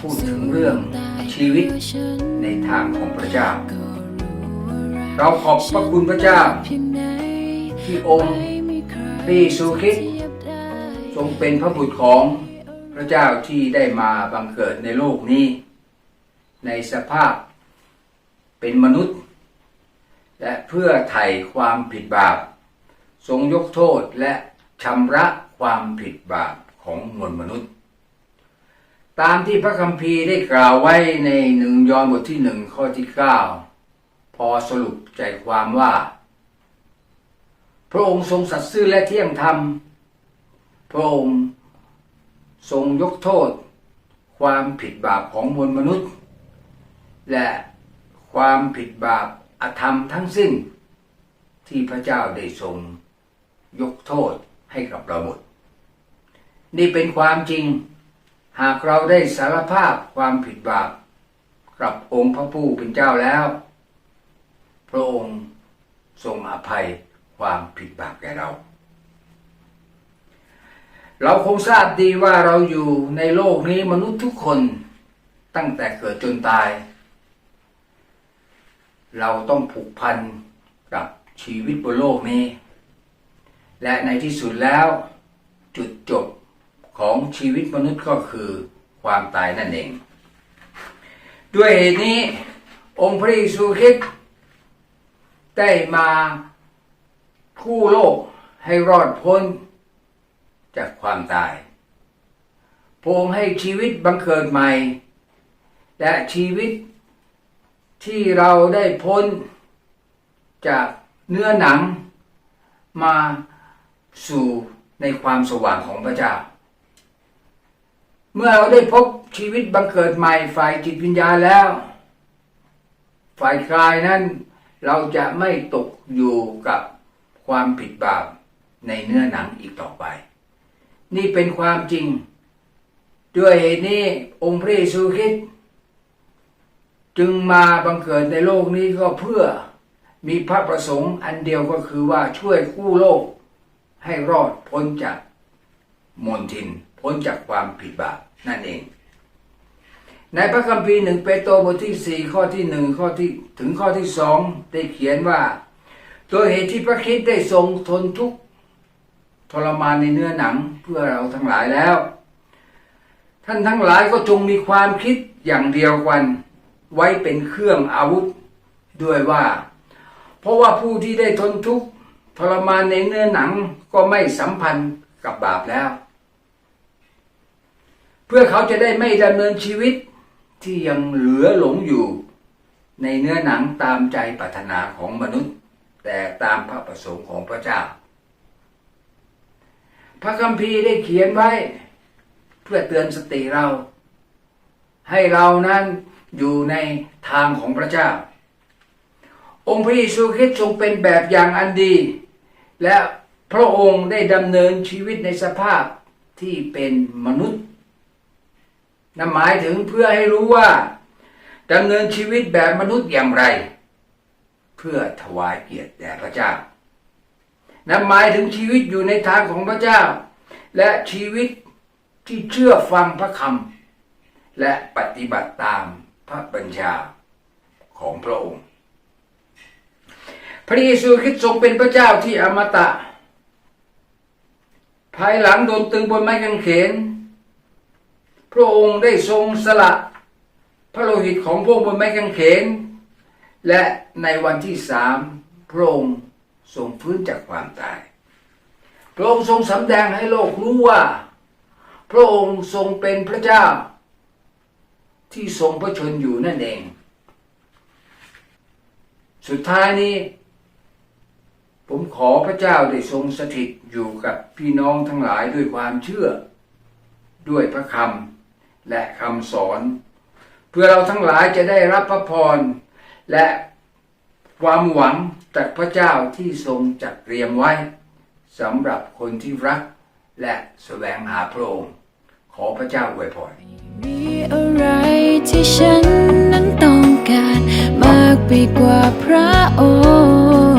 พูดถึงเรื่องชีวิตในทางของพระเจ้า เราขอบพระคุณพระเจ้า ที่องค์พระเยซูคริสต์ทรงเป็นพระบุตรของพระเจ้าที่ได้มาบังเกิดในโลกนี้ ในสภาพเป็นมนุษย์ และเพื่อไถ่ความผิดบาป ทรงยกโทษและชำระความผิดบาปของมวลมนุษย์ ตามที่พระคัมภีร์ได้กล่าวไว้ในหนึ่งยอห์นบทที่หนึ่งข้อที่เก้าพอสรุปใจความว่า พระองค์ทรงสัตย์ซื่อและเที่ยงธรรม พระองค์ทรงยกโทษ ความผิดบาปของมวลมนุษย์ และความผิดบาปอธรรมทั้งสิ้น ที่พระเจ้าได้ทรง ยกโทษให้กับเราหมด นี่เป็นความจริง หากเราได้สารภาพความผิดบาปกับองค์พระผู้เป็นเจ้าแล้ว พระองค์ทรงอภัยความผิดบาปแก่เรา เราคงทราบดีว่าเราอยู่ในโลกนี้มนุษย์ทุกคนตั้งแต่เกิดจนตาย เราต้องผูกพันกับชีวิตบนโลกนี้ และในที่สุดแล้วจุดจบ ของชีวิตมนุษย์ก็คือความตายนั่นเอง ด้วยเหตุนี้องค์พระเยซูคริสต์ได้มากู้โลกให้รอดพ้นจากความตายพระองค์ให้ชีวิตบังเกิดใหม่ และชีวิตที่เราได้พ้นจากเนื้อหนังมาสู่ในความสว่างของพระเจ้า เมื่อเราได้พบชีวิตบังเกิดใหม่ฝ่ายจิตวิญญาณแล้ว ฝ่ายกายนั้น เราจะไม่ตกอยู่กับความผิดบาปในเนื้อหนังอีกต่อไป นี่เป็นความจริง ด้วยเหตุนี้องค์พระเยซูคริสต์จึงมาบังเกิดในโลกนี้ก็เพื่อมีพระประสงค์อันเดียวก็คือว่าช่วยกู้โลกให้รอดพ้นจากมนทิน พ้นจากความผิดบาป นั่นเอง ในพระคัมภีร์หนึ่งเปโตรบทที่สี่ข้อที่หนึ่งข้อที่ถึงข้อที่สองได้เขียนว่า ตัวเหตุที่พระคริสต์ได้ทรงทนทุกข์ทรมานในเนื้อหนังเพื่อเราทั้งหลายแล้ว ท่านทั้งหลายก็จงมีความคิดอย่างเดียวกัน ไว้เป็นเครื่องอาวุธด้วยว่า เพราะว่าผู้ที่ได้ทนทุกข์ทรมานในเนื้อหนังก็ไม่สัมพันธ์กับบาปแล้ว เพื่อเขาจะได้ไม่ดำเนินชีวิตที่ยังเหลือหลงอยู่ ในเนื้อหนังตามใจปรารถนาของมนุษย์ แต่ตามพระประสงค์ของพระเจ้า พระคัมภีร์ได้เขียนไว้ เพื่อเตือนสติเรา ให้เรานั้นอยู่ในทางของพระเจ้า องค์พระเยซูคริสต์ทรงเป็นแบบอย่างอันดี และพระองค์ได้ดำเนินชีวิตในสภาพที่เป็นมนุษย์ นั่นหมายถึงเพื่อให้รู้ว่าดำเนินชีวิตแบบมนุษย์อย่างไร เพื่อถวายเกียรติแด่พระเจ้านั่นหมายถึงชีวิตอยู่ในทางของพระเจ้า และชีวิตที่เชื่อฟังพระคำและปฏิบัติตามพระบัญชาของพระองค์ พระเยซูคริสต์ทรงเป็นพระเจ้าที่อมตะ ภายหลังโดนตึงบนไม้กางเขน พระองค์ได้ทรงสละพระโลหิตของพระองค์บนไม้กางเขน และในวันที่สามพระองค์ทรงฟื้นจากความตาย พระองค์ทรงสำแดงให้โลกรู้ว่า พระองค์ทรงเป็นพระเจ้า ที่ทรงพระชนอยู่นั่นเอง สุดท้ายนี้ ผมขอพระเจ้าได้ทรงสถิตอยู่กับพี่น้องทั้งหลายด้วยความเชื่อ ด้วยพระคำ และคำสอน เพื่อเราทั้งหลายจะได้รับพระพร และความหวังจากพระเจ้าที่ทรงจัดเตรียมไว้สำหรับคนที่รักและแสวงหาพระองค์ขอพระเจ้าอวยพรมีอะไรที่ฉันนั้นต้องการมากไปกว่าพระองค์